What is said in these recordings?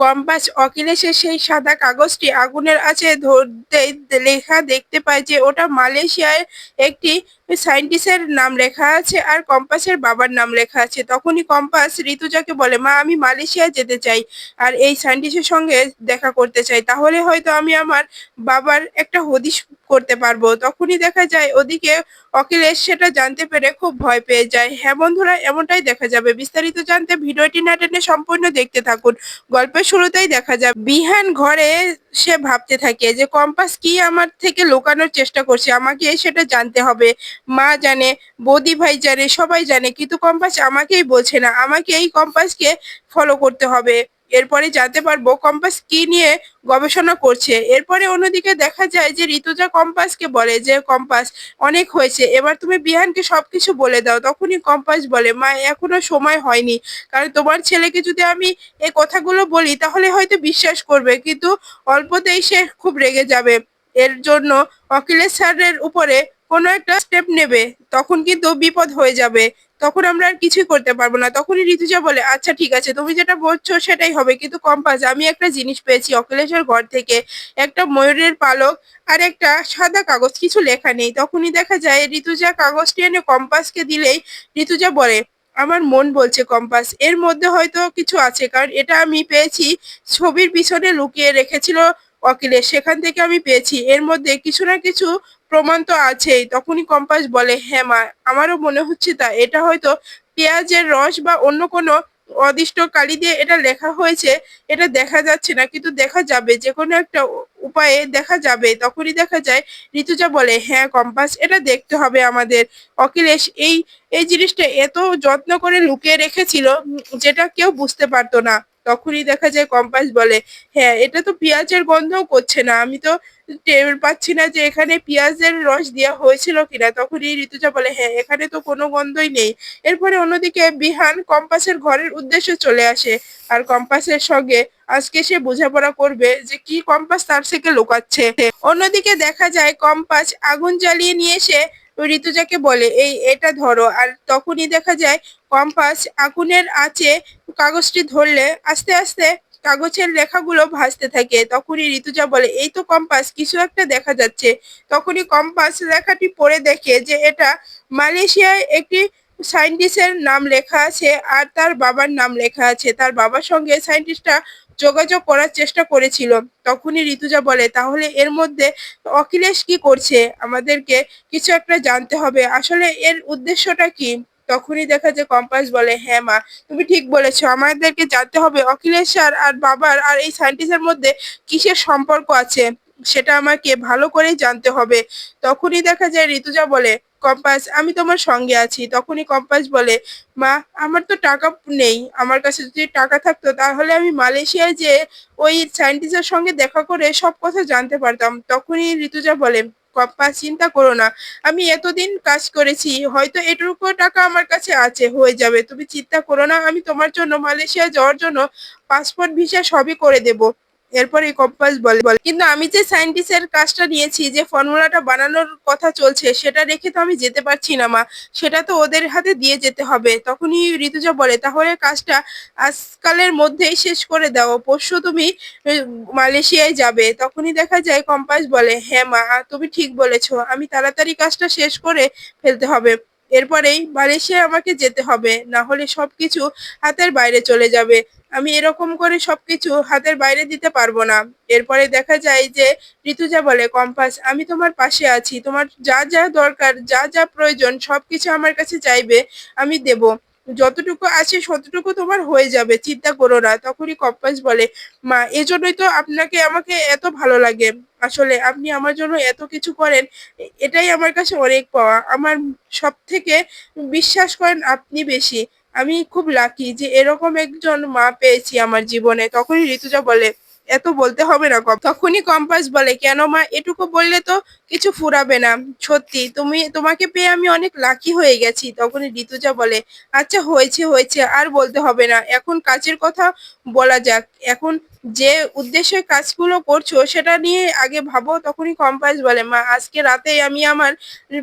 Compass অখিলেশের সেই সাদা কাগজটি আগুনের আছে ধরতে লেখা দেখতে পায় যে ওটা মালয়েশিয়ার একটি সায়েন্টিস্টের নাম লেখা আছে আর কম্পাসের বাবার নাম লেখা আছে। তখনই কম্পাস ঋতুজাকে বলে, মা, আমি মালয়েশিয়া যেতে চাই আর এই সায়েন্টিস্টের সঙ্গে দেখা করতে চাই। তাহলে হয়তো আমি আমার বাবার একটা হদিশ করতে পারব। তখনই দেখা যায় ওদিকে অখিলেশ সেটা জানতে পেরে খুব ভয় পেয়ে যায়। হ্যাঁ বন্ধুরা, এমনটাই দেখা যাবে। বিস্তারিত জানতে ভিডিওটি না টেনে সম্পূর্ণ দেখতে থাকুন। গল্পের শুরুতেই দেখা যায়, বিহান ঘরে সে ভাবতে থাকে যে, কম্পাস কি আমার থেকে লোকানোর চেষ্টা করছে? আমাকে সেটা জানতে হবে। মা জানে, বৌদি ভাই জানে, সবাই জানে, কিন্তু কম্পাস আমাকেই বলছে না। আমাকে এই কম্পাসকে ফলো করতে হবে। এরপরে জানতে পারব কম্পাস কি নিয়ে গবেষণা করছে। এরপরে অন্যদিকে দেখা যায় যে ঋতুজা কম্পাসকে বলে যে, কম্পাস, অনেক হয়েছে, এবার তুমি বিহানকে সবকিছু বলে দাও। তখনই কম্পাস বলে, মা, এখনও সময় হয়নি। কারণ তোমার ছেলেকে যদি আমি এই কথাগুলো বলি, তাহলে হয়তো বিশ্বাস করবে, কিন্তু অল্পতেই সে খুব রেগে যাবে। এর জন্য অখিলেশ স্যারের উপরে কোনো একটা স্টেপ নেবে, তখন কিন্তু বিপদ হয়ে যাবে। তখন আমরা আর কিছুই করতে পারব না। তখনই ঋতুজা বলে আচ্ছা ঠিক আছে, তুমি যেটা বলছো সেটাই হবে। কিন্তু কম্পাস আমি একটা জিনিস পেয়েছি অখিলেশের ঘর থেকে। একটা ময়ূরের পালক আর একটা সাদা কাগজ, কিছু লেখা নেই। তখনই দেখা যায় ঋতুজা কাগজটি এনে কম্পাসকে দিলেই ঋতুজা বলে, আমার মন বলছে কম্পাস এর মধ্যে হয়তো কিছু আছে, কারণ এটা আমি পেয়েছি ছবির পিছনে লুকিয়ে রেখেছিল অখিলেশ। সেখান থেকে আমি পেয়েছি। এর মধ্যে কিছু না কিছু প্রমাণ তো আছেই। তখনই কম্পাস বলে হ্যাঁ মা, আমারও মনে হচ্ছে তা। এটা হয়তো পেঁয়াজের রস বা অন্য কোনো অদিষ্ট কালি দিয়ে এটা লেখা হয়েছে, এটা দেখা যাচ্ছে না। কিন্তু দেখা যাবে যে কোনো একটা উপায়ে দেখা যাবে। তখনই দেখা যায়, ঋতুজা বলে হ্যাঁ কম্পাস, এটা দেখতে হবে আমাদের। অখিলেশ, এই এই জিনিসটা এত যত্ন করে লুকিয়ে রেখেছিল, যেটা কেউ বুঝতে পারতো না। তখনই দেখা যায় কম্পাস বলে হ্যাঁ এটা তো পেঁয়াজের গন্ধও করছে না। আমি তো টের পাচ্ছি না যে এখানে পেঁয়াজের রস দেওয়া হয়েছিল কিনা। তখনই ঋতুজা বলে হ্যাঁ এখানে তো কোনো গন্ধই নেই। এরপরে অন্যদিকে বিহান কম্পাসের ঘরের উদ্দেশ্যে চলে আসে আর কম্পাসের সঙ্গে আজকে সে বোঝাপড়া করবে যে কি কম্পাস তার থেকে লুকাচ্ছে। অন্যদিকে দেখা যায় কম্পাস আগুন জ্বালিয়ে নিয়ে এসে ঋতুজাকে বলে, এই, এটা ধরো। আর তখনই দেখা যায় কম্পাস আগুনের আঁচে কাগজটি ধরলে আস্তে আস্তে কাগজের লেখাগুলো ভাসতে থাকে। তখনই ঋতুজা বলে, এই তো কম্পাস, কিছু একটা দেখা যাচ্ছে। তখনই কম্পাস লেখাটি পড়ে দেখে যে এটা মালয়েশিয়ায় একটি সায়েন্টিস্টের নাম লেখা আছে আর তার বাবার নাম লেখা আছে। তার বাবার সঙ্গে সায়েন্টিস্টটা যোগাযোগ করার চেষ্টা করেছিল। তখনই ঋতুজা বলে, তাহলে এর মধ্যে অখিলেশ কি করছে? আমাদেরকে কিছু একটা জানতে হবে। আসলে এর উদ্দেশ্যটা কি? তখনই দেখা যায় কম্পাস বলে হ্যাঁ মা, তুমি ঠিক বলেছ। আমাদেরকে জানতে হবে অখিলেশ স্যার আর বাবার আর এই সায়েন্টিস্টের মধ্যে কিসের সম্পর্ক আছে? সেটা আমাকে ভালো করেই জানতে হবে। তখনই দেখা যায় ঋতুজা বলে, কম্পাস, আমি তোমার সঙ্গে আছি। তখনই কম্পাস বলে, মা, আমার তো টাকা নেই। আমার কাছে যদি টাকা থাকতো, তাহলে আমি মালয়েশিয়ায় যে ওই সায়েন্টিস্টের সঙ্গে দেখা করে সব কথা জানতে পারতাম। তখনই ঋতুজা বলে কম্পাস চিন্তা করো না। আমি এতদিন কাজ করেছি, হয়তো এটুকু টাকা আমার কাছে আছে, হয়ে যাবে। তুমি চিন্তা করো না, আমি তোমার জন্য মালয়েশিয়া যাওয়ার জন্য পাসপোর্ট ভিসা সবই করে দেব। এরপরে কম্পাস বলে বলে। কিন্তু আমি যে সায়েন্টিস্টের কাজটা নিয়েছি, যে ফর্মুলাটা বানানোর কথা চলছে, সেটা রেখে তো আমি যেতে পারছি না, মা। সেটা তো ওদের হাতে দিয়ে যেতে হবে। তখনই ঋতুজা বলে, তাহলে কাজটা আজকালের মধ্যেই শেষ করে দাও। পরশু তুমি মালয়েশিয়ায় যাবে। তখনই দেখা যায় কম্পাস বলে হ্যাঁ মা, তুমি ঠিক বলেছ। আমি তাড়াতাড়ি কাজটা শেষ করে ফেলতে হবে। এরপরেই মালয়েশিয়া আমাকে যেতে হবে, না হলে সব কিছু হাতের বাইরে চলে যাবে। আমি এরকম করে সব কিছু হাতের বাইরে দিতে পারব না। এরপরে দেখা যায় যে ঋতুজা বলে, কম্পাস, আমি তোমার পাশে আছি। তোমার যা যা দরকার, যা যা প্রয়োজন সব কিছু আমার কাছে চাইবে, আমি দেব। যতটুকু আছে ততটুকু তোমার হয়ে যাবে, চিন্তা করো না। তখনই কম্পাস বলে, মা, এজন্যই তো আপনাকে আমাকে এত ভালো লাগে। আসলে আপনি আমার জন্য এত কিছু করেন এটাই আমার কাছে অনেক পাওয়া। আমার সব থেকে বিশ্বাস করেন আপনি বেশি। আমি খুব লাকি যে এরকম একজন মা পেয়েছি আমার জীবনে। তখনই ঋতুজা বলে এত বলতে হবে না তখনই কম্পাস বলে, কেন মা, এটুকু বললে তো কিছু ফুরাবে না। সত্যি, তুমি, তোমাকে পেয়ে আমি অনেক লাকি হয়ে গেছি। তখনই ঋতুজা বলে আচ্ছা হয়েছে হয়েছে, আর বলতে হবে না। এখন কাজের কথা বলা যাক। এখন যে উদ্দেশ্যে কাজগুলো করছ, সেটা নিয়ে আগে ভাবো, তখনই কম্পাস বলে। মা, আজকে রাতে আমি আমার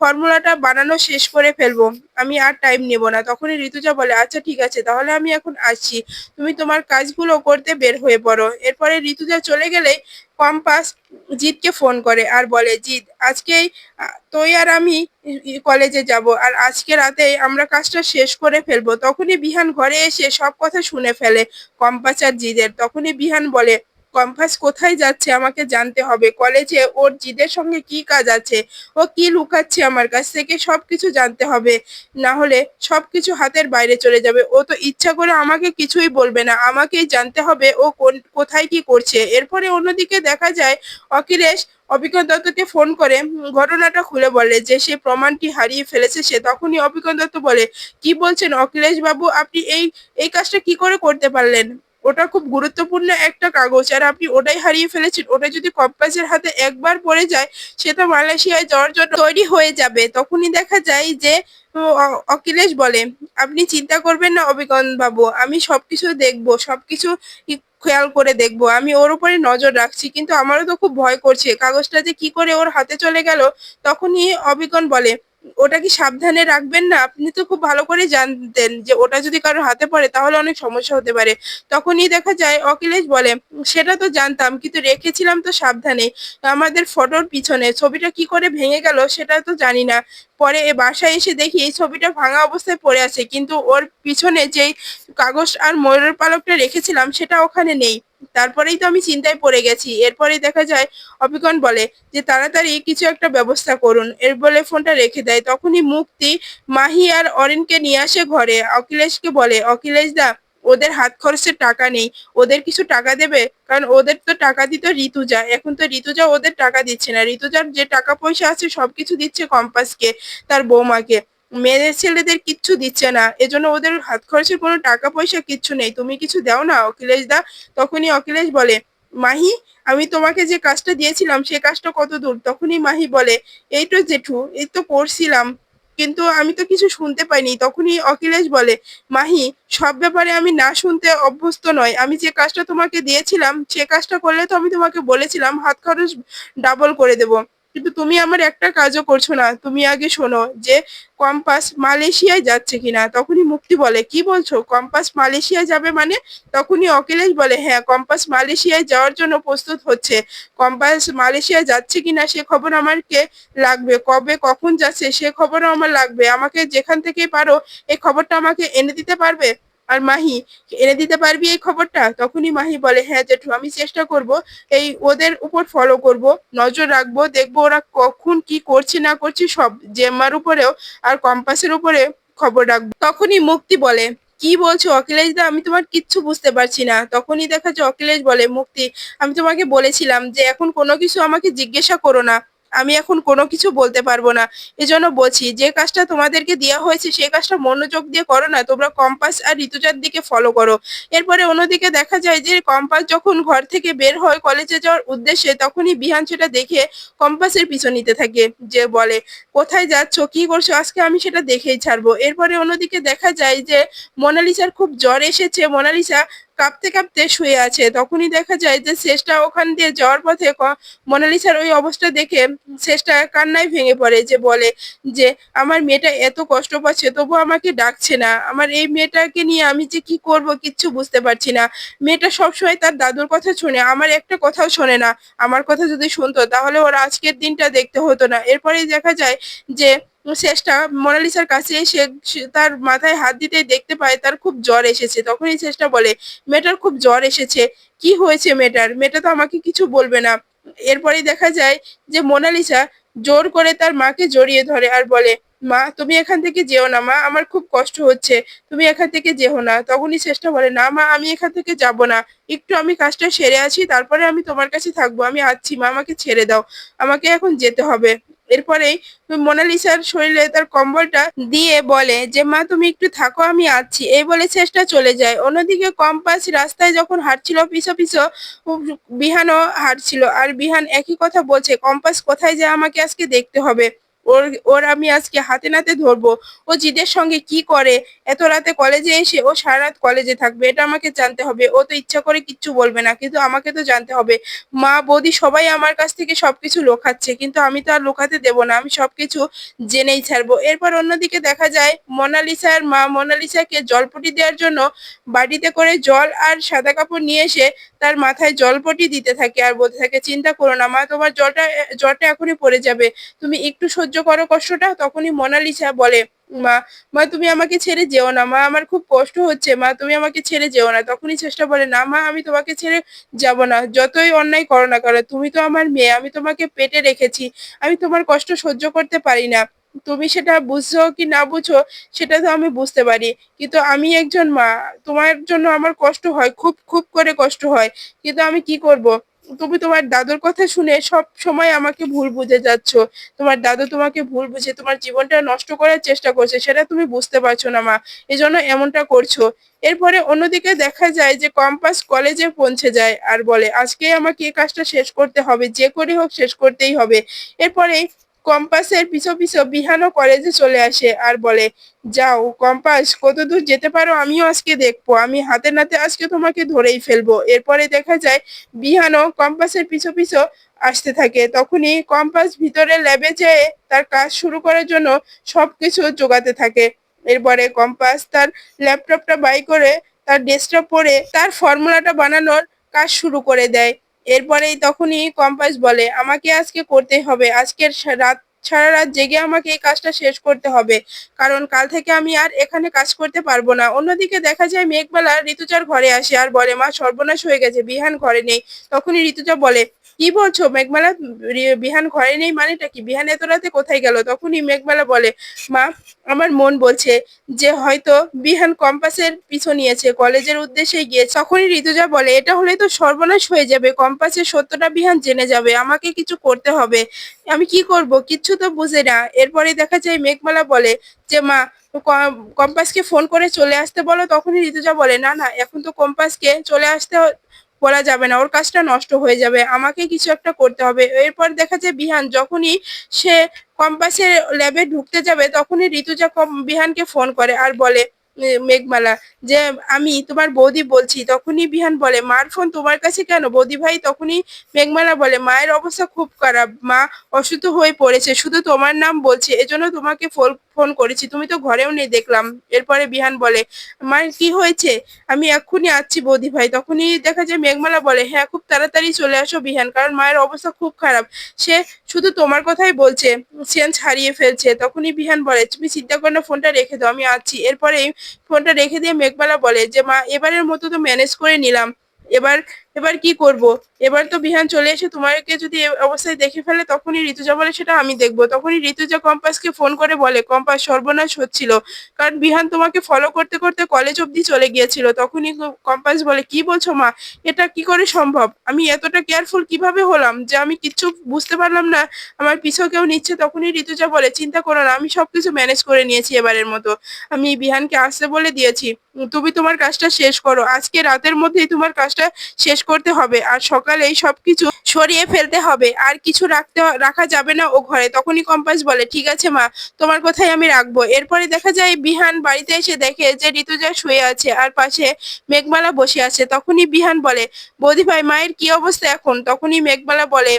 ফর্মুলাটা বানানো শেষ করে ফেলব। আমি আর টাইম নেব না। তখনই ঋতুজা বলে আচ্ছা ঠিক আছে, তাহলে আমি এখন আসছি। তুমি তোমার কাজগুলো করতে বের হয়ে পড়ো। এরপরে ঋতুজা চলে গেলে কম্পাস জিতকে ফোন করে আর বলে, জিৎ, আজকেই তুই আর আমি কলেজে যাব আর আজকে রাতে আমরা কাজটা শেষ করে ফেলব। তখনই বিহান ঘরে এসে সব কথা শুনে ফেলে কম্পাস আর জিদের। তখনই বিহান বলে কম্পাস কোথায় যাচ্ছে আমাকে জানতে হবে। কলেজে ওর জিদের সঙ্গে কি কাজ আছে? ও কি লুকাচ্ছে আমার কাছ থেকে সব কিছু জানতে হবে। না হলে সব কিছু হাতের বাইরে চলে যাবে। ও তো ইচ্ছা করে আমাকে কিছুই বলবে না। আমাকেই জানতে হবে ও কোন, কোথায় কি করছে। এরপরে অন্যদিকে দেখা যায় অখিলেশ অভিজ্ঞ দত্তকে ফোন করে, ঘটনাটা খুলে বলে যে সে প্রমাণটি হারিয়ে ফেলেছে সে। তখনই অভিজ্ঞ দত্ত বলে, কি বলছেন অখিলেশ বাবু? আপনি এই এই কাজটা কি করে করতে পারলেন? ওটা খুব গুরুত্বপূর্ণ একটা কাগজ। আর আপনি ওটাই হারিয়ে ফেলেছেন। ওটা যদি কম্পাসের হাতে একবার পড়ে যায়, সে তো মালয়েশিয়ায় যাওয়ার জন্য তৈরি হয়ে যাবে। তখনই দেখা যায় যে অখিলেশ বলে, আপনি চিন্তা করবেন না অভিগন বাবু আমি সবকিছু দেখব, সবকিছু খেয়াল করে দেখব। আমি ওর উপরে নজর রাখছি, কিন্তু আমারও তো খুব ভয় করছে। কাগজটা যে কি করে ওর হাতে চলে গেল, তখনই অবিকন বলে ওটা কি সাবধানে রাখবেন না? আপনি তো খুব ভালো করে জানতেন যে ওটা যদি কারোর হাতে পড়ে তাহলে অনেক সমস্যা হতে পারে। তখনই দেখা যায়, অখিলেশ বলে, সেটা তো জানতাম, কিন্তু রেখেছিলাম তো সাবধানে। আমাদের ফটোর পিছনে ছবিটা কি করে ভেঙে গেল সেটা তো জানি না। পরে এ বাসায় এসে দেখি এই ছবিটা ভাঙা অবস্থায় পড়ে আছে, কিন্তু ওর পিছনে যেই কাগজ আর ময়ূরের পালকটা রেখেছিলাম সেটা ওখানে নেই। তারপরেই তো আমি চিন্তায় পড়ে গেছি। এরপরেই দেখা যায় অপিকন বলে যে, তাড়াতাড়ি কিছু একটা ব্যবস্থা করুন। এর বলে ফোনটা রেখে দেয়। তখনই মুক্তি মাহি আর অরিনকে নিয়ে আসে ঘরে। অখিলেশকে বলে, অখিলেশ দা, ওদের হাত খরচের টাকা নেই। ওদের কিছু টাকা দেবে? কারণ ওদের তো টাকা দিত ঋতুজা। এখন তো ঋতুজা ওদের টাকা দিচ্ছে না। ঋতুজার যে টাকা পয়সা আছে, সবকিছু দিচ্ছে কম্পাসকে, তার বৌমাকে। মেয়ে ছেলেদের কিচ্ছু দিচ্ছে না। এজন্য ওদের হাত খরচের কোনো টাকা পয়সা কিচ্ছু নেই। তুমি কিছু দাও না অখিলেশ দা। তখনই অখিলেশ বলে, মাহি, আমি তোমাকে যে কাজটা দিয়েছিলাম, সে কাজটা কত দূর? তখনই মাহি বলে, এই তো জেঠু, এই তো করছিলাম কিন্তু আমি তো কিছু শুনতে পাইনি। তখনই অখিলেশ বলে, মাহি, সব ব্যাপারে আমি না শুনতে অভ্যস্ত নয় আমি যে কাজটা তোমাকে দিয়েছিলাম, সে কাজটা করলে তো আমি তোমাকে বলেছিলাম, হাত খরচ ডাবল করে দেব। কিন্তু তুমি আমার একটা কাজও করছ না। তুমি আগে শোনো যে কম্পাস মালয়েশিয়ায় যাচ্ছে কিনা। তখনই মুক্তি বলে, কি বলছো? কম্পাস মালয়েশিয়া যাবে মানে? তখনই অখিলেশ বলে হ্যাঁ কম্পাস মালয়েশিয়ায় যাওয়ার জন্য প্রস্তুত হচ্ছে। কম্পাস মালয়েশিয়া যাচ্ছে কিনা সে খবর আমাকে লাগবে। কবে, কখন যাচ্ছে সে খবরও আমার লাগবে। আমাকে যেখান থেকেই পারো এই খবরটা আমাকে এনে দিতে পারবে? আর মাহি এনে দিতে পারবি এই খবরটা? তখনই মাহি বলে হ্যাঁ জেঠু, আমি চেষ্টা করব। এই ওদের উপর ফলো করব, নজর রাখব, দেখব ওরা কখন কি করছে, না করছে, সব জেম্মার উপরেও আর কম্পাসের উপরে খবর রাখব। তখনই মুক্তি বলে, কি বলছো অখিলেশ দা? আমি তোমার কিচ্ছু বুঝতে পারছি না। তখনই দেখা যায় অখিলেশ বলে, মুক্তি, আমি তোমাকে বলেছিলাম যে এখন কোনো কিছু আমাকে জিজ্ঞাসা করো না। আমি এখন কোনো কিছু বলতে পারব না। এজন্য বলছি, যে কাজটা তোমাদেরকে দেওয়া হয়েছে সেই কাজটা মনোযোগ দিয়ে করো না, তোমরা কম্পাস আর ঋতুজার দিকে ফলো করো। এরপরে অন্যদিকে দেখা যায় যে কম্পাস যখন ঘর থেকে বের হয় কলেজে যাওয়ার উদ্দেশ্যে, তখনই বিহান সেটা দেখে কম্পাসের পিছন নিতে থাকে, যে বলে, কোথায় যাচ্ছ? কি করছ? আজকে আমি সেটা দেখেই ছাড়বো। এরপরে অন্যদিকে দেখা যায় যে মোনালিসার খুব জ্বর এসেছে। মোনালিসা কাঁপতে কাঁপতে শুয়ে আছে। তখনই দেখা যায় যে শেষটা ওখান দিয়ে যাওয়ার পথে মোনালিসার ওই অবস্থা দেখে শেষটা কান্নায় ভেঙে পড়ে যে বলে যে, আমার মেয়েটা এত কষ্ট পাচ্ছে, তবু আমাকে ডাকছে না। আমার এই মেয়েটাকে নিয়ে আমি যে কি করব কিচ্ছু বুঝতে পারছি না। মেয়েটা সবসময় তার দাদুর কথা শুনে, আমার একটা কথাও শোনে না। আমার কথা যদি শুনতো, তাহলে ওর আজকের দিনটা দেখতে হতো না। এরপরেই দেখা যায় যে শেষটা মোনালিসার কাছে সে- তার মাথায় হাত দিতে দেখতে পায়, তার খুব জ্বর এসেছে। তখনই শেষটা বলে, মেয়েটার খুব জ্বর এসেছে। কি হয়েছে মেয়েটার? মেয়েটা তো আমাকে কিছু বলবে না। এরপরেই দেখা যায় যে মোনালিসা জোর করে তার মাকে জড়িয়ে ধরে আর বলে, মা, তুমি এখান থেকে যেও না, মা, আমার খুব কষ্ট হচ্ছে। তুমি এখান থেকে যেও না। তখনই চেষ্টা বলে, না, মা, আমি এখান থেকে যাব না। একটু আমি কাজটা সেরে আছি তারপরে আমি তোমার কাছে থাকব। আমি আসছি, মা, আমাকে ছেড়ে দাও। আমাকে এখন যেতে হবে। এরপরেই মোনালিসার শরীরে তার কম্বলটা দিয়ে বলে যে, মা, তুমি একটু থাকো, আমি আছি। এই বলে শেষটা চলে যায়। অন্যদিকে কম্পাস রাস্তায় যখন হাঁটছিল, পিছো পিছো বিহানও হাঁটছিল। আর বিহান একই কথা বলছে, কম্পাস, কোথায় যায়? আমাকে আজকে দেখতে হবে। ওর ওর আমি আজকে হাতে নাতে ধরবো। ও জিদের সঙ্গে কি করে? এত রাতে কলেজে এসে ও সারা রাত কলেজে থাকবে, এটা আমাকে জানতে হবে। ও তো ইচ্ছা করে কিচ্ছু বলবে না, কিন্তু আমাকে তো জানতে হবে। মা, বৌদি সবাই আমার কাছ থেকে সবকিছু লোকাচ্ছে, কিন্তু আমি তো আর লোকাতে দেব না, আমি সবকিছু জেনেই ছাড়বো। এরপর অন্যদিকে দেখা যায় মোনালিসার মা, মোনালিসাকে জলপটি দেওয়ার জন্য বাড়িতে করে জল আর সাদা কাপড় নিয়ে এসে তার মাথায় জলপটি দিতে থাকে আর বলতে থাকে, চিন্তা করো না মা, তোমার জলটা জ্বরটা এখনই পড়ে যাবে। তুমি একটু সহ্য করো কষ্টটা? তখনই মোনালিসা বলে মা মা, তুমি আমাকে ছেড়ে যেও না, মা, আমার খুব কষ্ট হচ্ছে, মা, তুমি আমাকে ছেড়ে যেও না। তখনই চেষ্টা বলে, না, মা, আমি তোমাকে ছেড়ে যাব না, যতই অন্যায় করো না করো তুমি তো আমার মেয়ে, আমি তোমাকে পেটে রেখেছি, আমি তোমার কষ্ট সহ্য করতে পারি না। তুমি সেটা বুঝছ কি না বুঝো, সেটা তো আমি বুঝতে পারি। কিন্তু আমি একজন মা, তোমার জন্য আমার কষ্ট হয়, খুব খুব করে কষ্ট হয়। কিন্তু আমি কি করব? তুমি তোমার দাদুর কথা শুনে সব সময় আমাকে ভুল বুঝে যাচ্ছ। তোমার দাদু তোমাকে ভুল বুঝে তোমার জীবনটা নষ্ট করার চেষ্টা করছে, সেটা তুমি বুঝতে পারছ না মা। এজন্য এমনটা করছ। এরপরে অন্যদিকে দেখা যায় যে কম্পাস কলেজে পৌঁছে যায় আর বলে, আজকে আমাকে এই কাজটা শেষ করতে হবে, যে করে হোক শেষ করতেই হবে। এরপরে কম্পাসের পিছু পিছু বিহানও কলেজে চলে আসে আর বলে, যাও কম্পাস কত দূর যেতে পারো আমিও আজকে দেখব। আমি হাতে নাতে আজকে তোমাকে ধরেই ফেলব। এরপরে দেখা যায় বিহানও কম্পাসের পিছু পিছু আসতে থাকে। তখনই কম্পাস ভিতরে ল্যাবে যেয়ে তার কাজ শুরু করার জন্য সবকিছু জোগাতে থাকে। এরপরে কম্পাস তার ল্যাপটপটা বাই করে তার ডেস্কটপ পরে তার ফর্মুলাটা বানানোর কাজ শুরু করে দেয়। এরপরেই তখনই কম্পাস বলে, আমাকে আজকে করতে হবে। আজকের রাত, সারা রাত জেগে আমাকে এই কাজটা শেষ করতে হবে। কারণ কাল থেকে আমি আর এখানে কাজ করতে পারব না। অন্যদিকে দেখা যায় মেঘবেলা ঋতুজার ঘরে আসে আর বলে, মা, সর্বনাশ হয়ে গেছে। বিহান ঘরে নেই। তখনই ঋতুজা বলে কি বলছো? মেঘমালা বিহান ঘরে নেই মানেটা কি? বিহান এত রাতে কোথায় গেল? তখনই মেঘমালা বলে, মা, আমার মন বলছে যে হয়তো বিহান কম্পাসের পিছু নিয়েছে, কলেজের উদ্দেশ্যে গিয়ে তখনই ঋতুজা বলে, এটা হলে তো সর্বনাশ হয়ে যাবে। কম্পাসের সত্যটা বিহান জেনে যাবে। আমাকে কিছু করতে হবে। আমি কি করব? কিচ্ছু তো বুঝে না। এরপরে দেখা যায় মেঘমালা বলে যে, মা কম্পাসকে ফোন করে চলে আসতে বলো। তখনই ঋতুজা বলে, না না, এখন তো কম্পাসকে চলে আসতে বলা যাবে না, ওর কাজটা নষ্ট হয়ে যাবে, আমাকে কিছু একটা করতে হবে। এরপর দেখা যায় বিহান যখনই সে কম্পাসের ল্যাবে ঢুকতে যাবে, তখনই ঋতুজা বিহানকে ফোন করে আর বলে মেঘমালা, যে আমি তোমার বৌদি বলছি, তখনই বিহান বলে, মার ফোন তোমার কাছে কেন? বৌদি ভাই তখনই মেঘমালা বলে, মায়ের অবস্থা খুব খারাপ, মা অসুস্থ হয়ে পড়েছে, শুধু তোমার নাম বলছে, এজন্য তোমাকে ফোন ফোন করেছি, তুমি তো ঘরেও নেই দেখলাম। এরপরে বিহান বলে মার কি হয়েছে? আমি এক্ষুনি আসছি বৌদি ভাই। তখনই দেখা যায় মেঘমালা বলে হ্যাঁ খুব তাড়াতাড়ি চলে আসো বিহান, কারণ মায়ের অবস্থা খুব খারাপ। সে শুধু তোমার কথাই বলছে সেন্স হারিয়ে ফেলছে। তখনই বিহান বলে, তুমি চিন্তা করো ফোনটা রেখে দাও, আমি আছি এরপরেই ফোনটা রেখে দিয়ে মেঘবালা বলে যে মা এবারের মতো তো ম্যানেজ করে নিলাম। এবার এবার কি করব? এবার তো বিহান চলে এসে তোমাকে যদি অবস্থায় দেখে ফেলে, তখনই ঋতুজা বলে, সেটা আমি দেখব। তখনই ঋতুজা কম্পাসকে ফোন করে বলে, কম্পাস, সর্বনাশ হচ্ছিল। কারণ বিহান তোমাকে ফলো করতে করতে কলেজ অব্দি চলে গিয়েছিল। তখনই কম্পাস বলে, কি বলছো মা? এটা কি করে সম্ভব? আমি এতটা কেয়ারফুল কীভাবে হলাম যে আমি কিচ্ছু বুঝতে পারলাম না? আমার পিছু কেউ নিচ্ছে? তখনই ঋতুজা বলে, চিন্তা করো না, আমি সবকিছু ম্যানেজ করে নিয়েছি এবারের মতো। আমি বিহানকে আসতে বলে দিয়েছি। তুমি তোমার কাজটা শেষ করো। আজকে রাতের মধ্যেই তোমার কাজটা শেষ করতে হবে আর সকালে সবকিছু সরিয়ে ফেলতে হবে। আর কিছু রাখতে রাখা যাবে না ও ঘরে। তখনই কম্পাস বলে, ঠিক আছে মা, তোমার কথাই আমি রাখব। এরপরে দেখা যায় বিহান বাড়িতে এসে দেখে যে ঋতুজা শুয়ে আছে আর পাশে মেঘমালা বসে আছে। তখনই বিহান বলে, বৌদি ভাই, মায়ের কি অবস্থা এখন? তখনই মেঘমালা বলে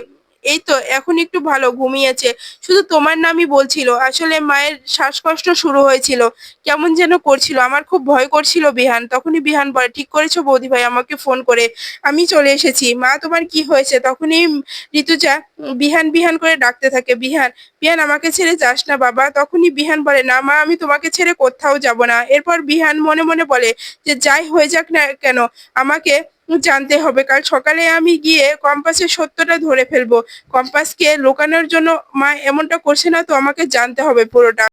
এই তো এখন একটু ভালো, ঘুমিয়েছে। শুধু তোমার নামই বলছিল, আসলে মায়ের শ্বাসকষ্ট শুরু হয়েছিল। কেমন যেন করছিল, আমার খুব ভয় করছিল বিহান। তখনই বিহান বলে, ঠিক করেছ বৌদি ভাই, আমাকে ফোন করে, আমি চলে এসেছি। মা, তোমার কি হয়েছে? তখনই ঋতুজা বিহান বিহান করে ডাকতে থাকে, বিহান বিহান, আমাকে ছেড়ে যাস না বাবা। তখনই বিহান বলে, না মা, আমি তোমাকে ছেড়ে কোথাও যাব না। এরপর বিহান মনে মনে বলে যে, যাই হয়ে যাক না কেন, আমাকে জানতে হবে। কাল সকালে আমি গিয়ে কম্পাসের সত্যটা ধরে ফেলব। কম্পাসকে লোকানোর জন্য মা এমনটা করছে না, তো আমাকে জানতে হবে পুরোটা।